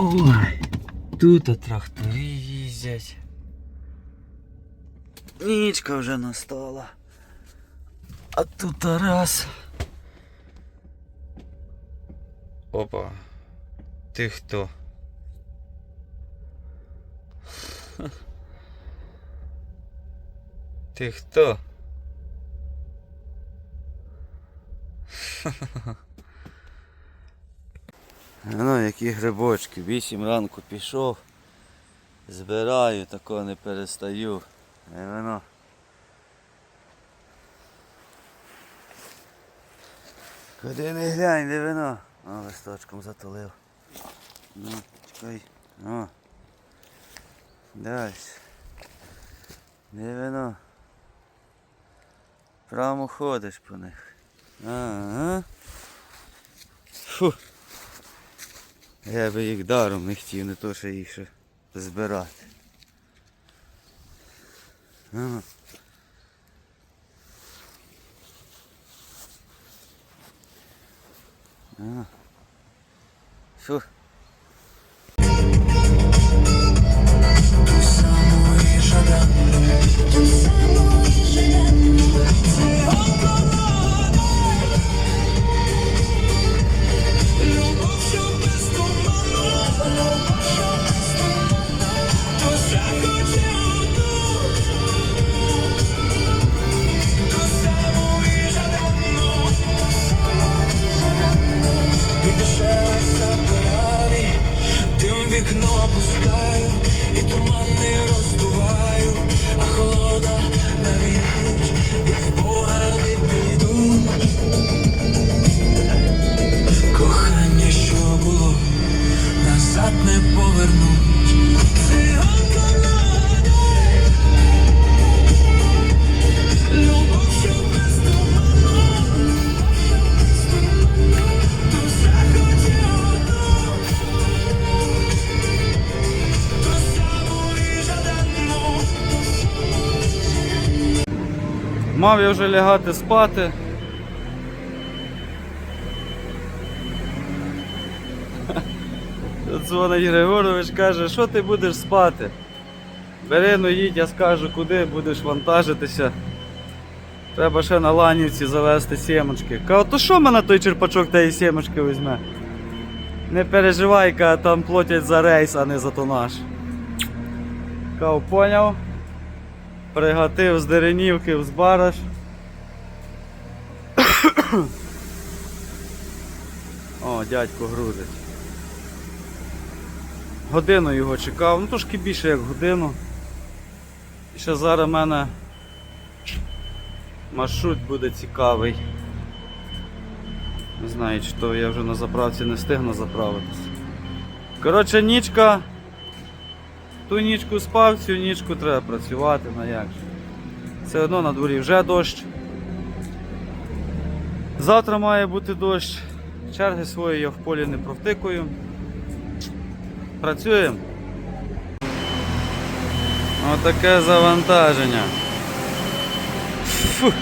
Ой, тут трактори їздять. Нічка вже настала. А тут раз. Опа. Ти хто? Ти хто? Ну, які грибочки. Вісім ранку пішов. Збираю, такого не перестаю. І воно. Куди не глянь, де вино? О, листочком затулив. Ну, чекай. О. Далі. Де вино? Прямо ходиш по них. Ага. Фу. Я би їх даром не хотів, не то що їх ще збирати. Ага. Ага. Фу. Мав я вже лягати спати. Дзвонить Григорович каже, що ти будеш спати? Бери, ну їдь, я скажу, куди будеш вантажитися. Треба ще на ланівці завести сімочки. Кажу, то що мене той черпачок тієї сімочки візьме? Не переживай, каже, там платять за рейс, а не за тонаж. Кажу, поняв? Пригатив з Деренівки в Збараш. О, дядько грузить. Годину його чекав, ну трошки більше як годину. І ще зараз в мене маршрут буде цікавий. Не знаю, чи то я вже на заправці не встигну заправитися. Коротше, нічка. Ту нічку спав, цю нічку треба працювати, на як же. Все одно на дворі вже дощ. Завтра має бути дощ. Черги свої я в полі не провтикую. Працюємо. Отаке завантаження. Фу.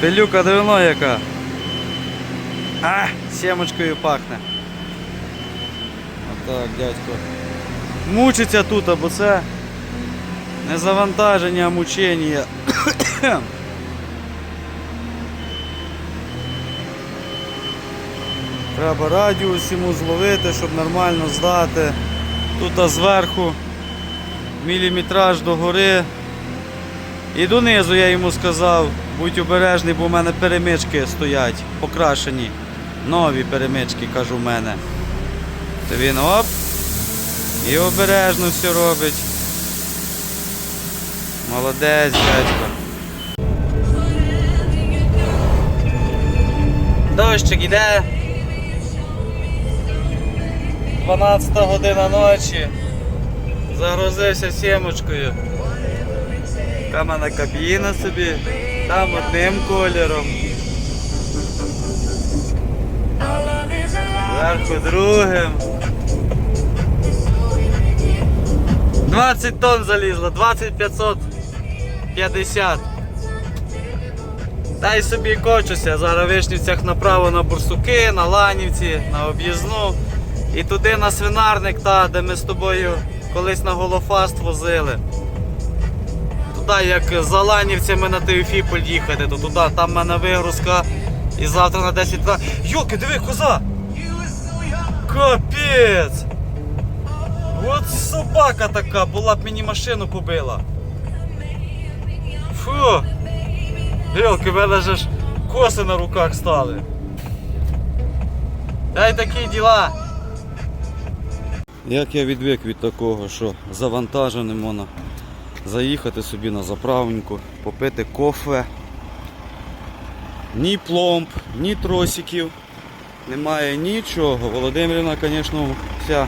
Пилюка давно яка. А, сімочкою пахне. Отак, дядько. Мучиться тут, бо це не завантаження, а мучення. Треба радіус йому зловити, щоб нормально здати. Тут зверху міліметраж до гори. І донизу я йому сказав, будь обережний, бо в мене перемички стоять, покрашені. Нові перемички, кажу в мене. То він оп. І обережно все робить. Молодець, дядько. Дощик іде. 12 година ночі. Загрузився сімочкою. Мене кабіна собі, там одним кольором. Зверху другим. 20 тонн залізло, 2550. Та й собі кочуся. Зараз в Вишнівцях направо на Бурсуки, на Ланівці, на об'їзну. І туди на свинарник, та, де ми з тобою колись на Голофаст возили. Туди, як за Ланівцями на Теофіполь їхати, то туди, там в мене вигрузка. І завтра на 10 та. Йоки, диви, коза! Капець! От собака така, була б мені машину побила. Фу! Гілки, в мене ж коси на руках стали. Дай такі діла. Як я відвик від такого, що завантаженим можна заїхати собі на заправнику, попити кофе. Ні пломб, ні тросиків, немає нічого. Володимирівна, звісно, вся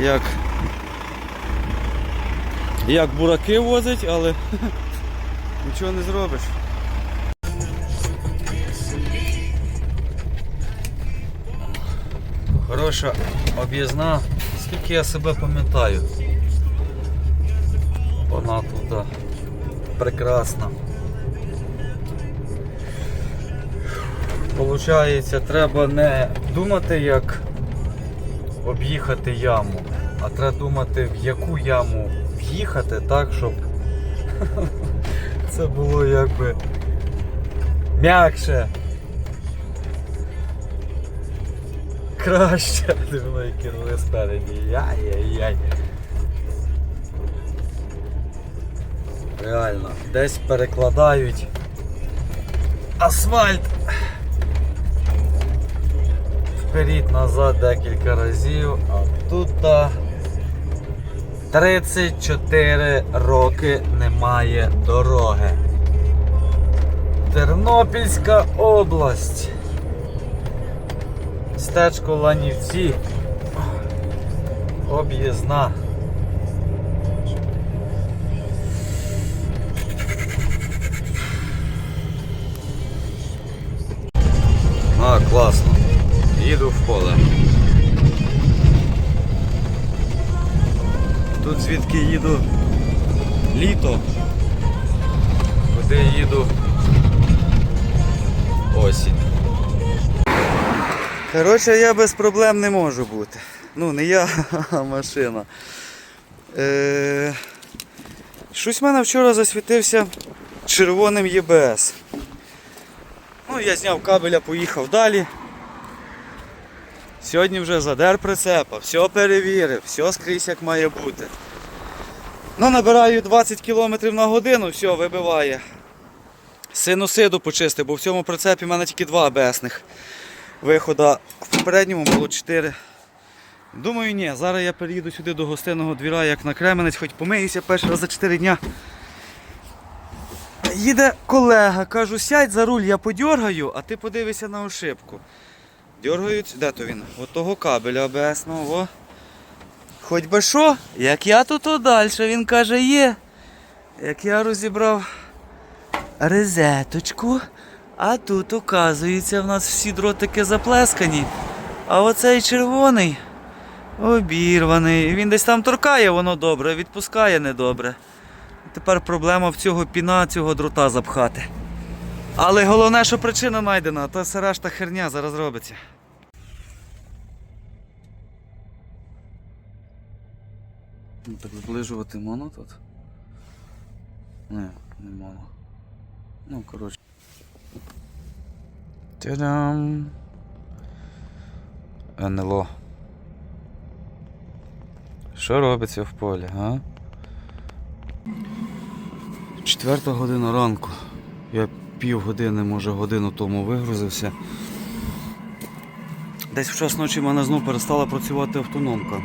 як, як бураки возить, але нічого не зробиш. Хороша об'їзна. Скільки я себе пам'ятаю. Вона тут прекрасна. Получається, треба не думати, як об'їхати яму, а треба думати, в яку яму в'їхати так, щоб це було якби м'якше. Краще. Дивно, кинули спереді. Яй-яй-яй. Реально, десь перекладають асфальт. Вперед назад декілька разів, а тут а, 34 роки немає дороги. Тернопільська область. Стечко Ланівці. Об'їзна. А, класно. Їду в поле. Тут звідки їду літо. Куди їду осінь. Коротше, я без проблем не можу бути. Ну, не я, а машина. Е... Щось в мене вчора засвітився червоним ЄБС. Ну, я зняв кабеля, поїхав далі. Сьогодні вже задер прицепа, все перевірив, все скрізь як має бути. Ну, набираю 20 км на годину, все, вибиває. Синусиду почистив, бо в цьому прицепі в мене тільки два АБСних вихода. В попередньому було 4. Думаю, ні, зараз я переїду сюди до гостинного двіра, як на Кременець, хоч помиюся перший раз за 4 дня. Їде колега, кажу, сядь за руль, я подьоргаю, а ти подивися на ошибку. Дергають, де то він? От того кабеля АБСного. О. Хоч би що, як я тут то далі, він каже, є. Як я розібрав розеточку, а тут, оказується, в нас всі дротики заплескані. А оцей червоний обірваний. Він десь там торкає, воно добре, відпускає недобре. Тепер проблема в цього піна, цього дрота запхати. Але головне, що причина знайдена, а то все решта херня зараз робиться. Ну, так зближувати моно тут? Не, не моно. Ну, коротше. Та-дам! НЛО. Що робиться в полі, га? Четверта година ранку. Я півгодини, може годину тому вигрузився. Десь в час ночі в мене знову перестала працювати автономка.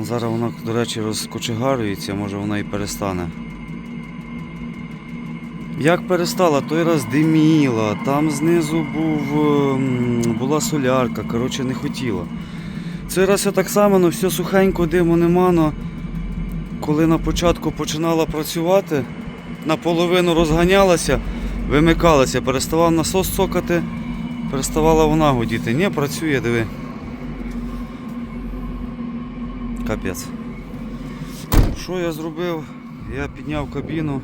Зараз вона, до речі, розкочегарюється, може вона і перестане. Як перестала, той раз диміла, там знизу був, ем, була солярка, коротше не хотіла. Цей раз я так само, ну все сухенько, диму нема, но коли на початку починала працювати, наполовину розганялася, вимикалася, переставав насос цокати, переставала вона гудіти. Ні, працює, диви. Капець. Що я зробив? Я підняв кабіну,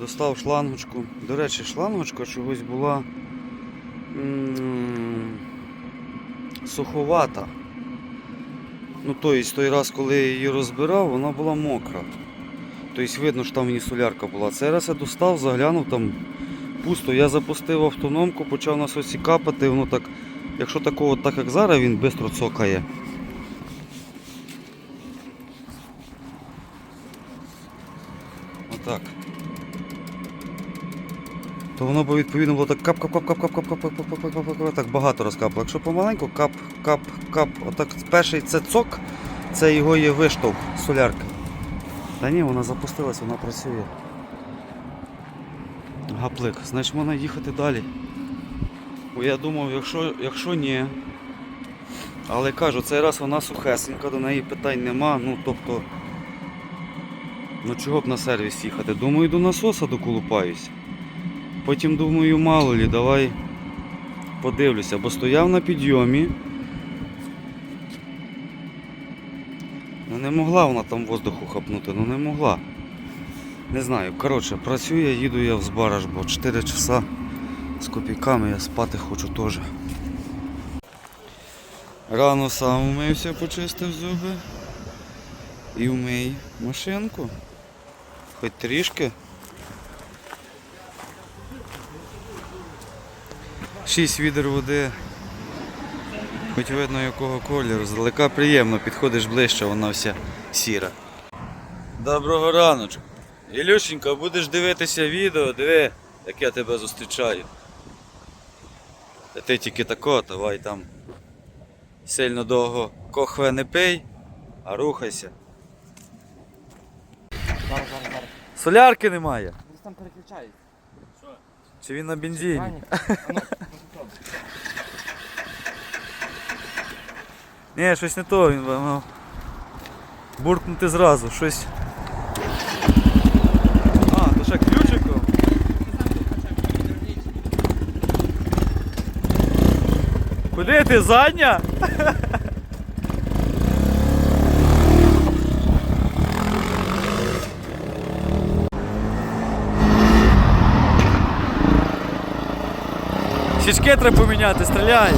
достав шлангочку. До речі, шлангочка чогось була суховата. Ну, тобто, той раз, коли я її розбирав, вона була мокра. Тобто видно, що там ній солярка була. Цей раз я достав, заглянув там пусто. Я запустив автономку, почав на соці капати, воно так, якщо такого, так як зараз, він швидко цокає. Отак. То воно б відповідно було так кап кап кап кап кап кап кап кап кап кап кап кап так багато розкапало. Якщо помаленьку, кап, кап, кап. Отак перший це цок, це його є виштовх солярки. Та ні, вона запустилась, вона працює. Гаплик, значить можна їхати далі. Бо я думав, якщо, якщо ні. Але кажу, цей раз вона сухесенька, до неї питань нема. Ну тобто. Ну чого б на сервіс їхати? Думаю, до насоса доколупаюсь. Потім думаю, мало лі, давай подивлюся, бо стояв на підйомі. Могла вона там воздуху хапнути, ну не могла. Не знаю, коротше, працює, їду я в Збараж, бо 4 часа з копійками я спати хочу теж. Рано сам умився, почистив зуби. І вмий машинку. Хоч трішки. Шість відер води. Хоч видно якого кольору. Здалека приємно, підходиш ближче, вона вся сіра. Доброго раночку. Ілюшенька, будеш дивитися відео, диви, як я тебе зустрічаю. Та ти тільки тако, давай там сильно довго кохве не пий, а рухайся. Зараз, зараз, зараз. Солярки немає. Десь там переключають. Чи він на бензині? Краник. А ну, ну, попробуй. Ні, щось не то, він мав буркнути зразу, щось. А, то ще ключиком? Куди ти задня? Січки треба поміняти, стріляє.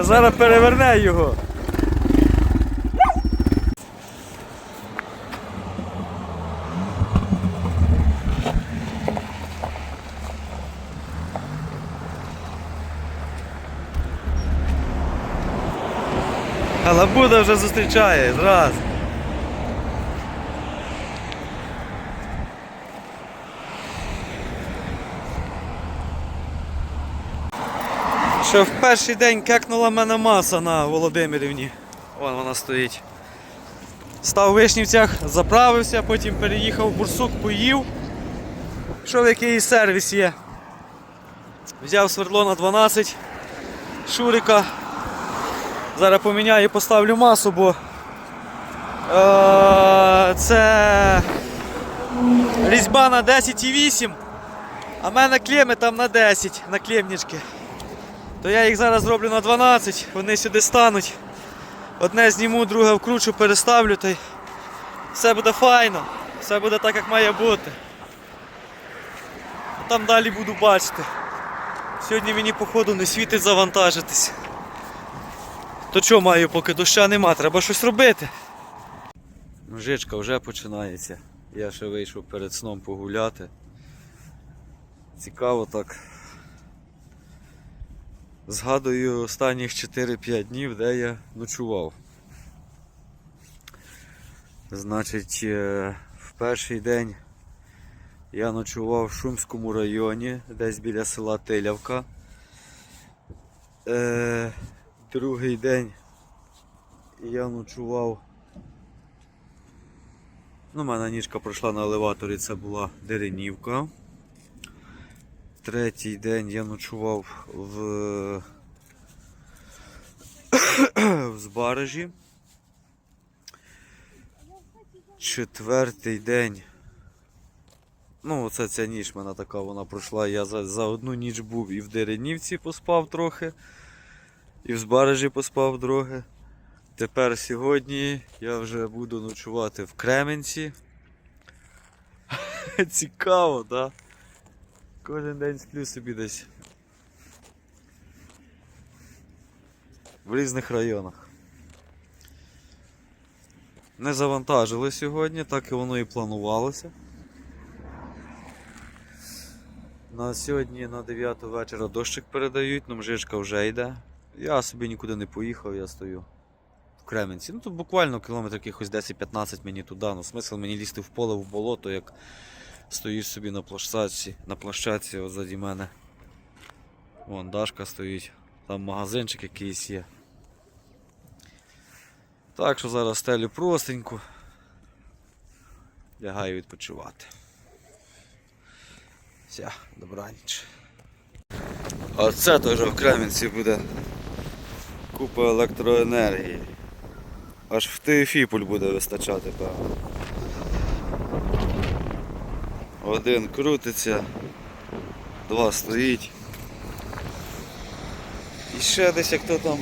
Та зараз переверне його. Лабуда вже зустрічає зразу. Ще в перший день кекнула мене маса на Володимирівні. Вон вона стоїть. Став в Вишнівцях, заправився, потім переїхав в Бурсук, поїв. Що в який сервіс є. Взяв свердло на 12 шурика. Зараз поміняю і поставлю масу, бо е, це різьба на 10,8, а в мене клеми там на 10 на клемнички. То я їх зараз зроблю на 12, вони сюди стануть. Одне зніму, друге вкручу, переставлю та й все буде файно, все буде так, як має бути. Там далі буду бачити. Сьогодні мені походу не світить завантажитись. То що маю, поки доща нема, треба щось робити. Мужичка вже починається. Я ще вийшов перед сном погуляти. Цікаво так. Згадую останніх 4-5 днів, де я ночував. Значить, е, в перший день я ночував в Шумському районі, десь біля села Тилявка. Е, другий день я ночував. Ну, мене ніжка пройшла на елеваторі, це була Деренівка. Третій день я ночував в, в Збаражі. Четвертий день. Ну, оце ця ніч мене така вона пройшла. Я за, за одну ніч був і в Деренівці поспав трохи, і в Збаражі поспав трохи. Тепер сьогодні я вже буду ночувати в Кременці. Цікаво, да? Кожен день сплю собі десь. В різних районах. Не завантажили сьогодні, так і воно і планувалося. На сьогодні на 9 вечора дощик передають, ну мжичка вже йде. Я собі нікуди не поїхав, я стою в Кременці. Ну тут буквально кілометр якихось 10-15 мені туди. Ну смисл мені лізти в поле в болото, як стоїш собі на площадці, на площадці от мене. Вон Дашка стоїть, там магазинчик якийсь є. Так що зараз стелю простенько. Лягаю відпочивати. Все, добраніч. А це теж в Кремінці буде купа електроенергії. Аж в Теофіполь буде вистачати, певно. Один крутиться, два стоїть. І ще десь як то там.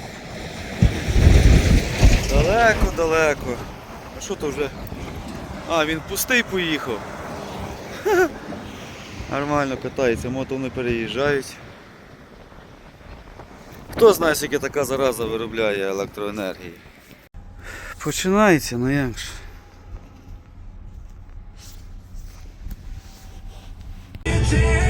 Далеко-далеко. А що то вже? А, він пустий поїхав. Нормально катається, мото не переїжджають. Хто знає, скільки така зараза виробляє електроенергії? Починається, ну як ж. Знаю,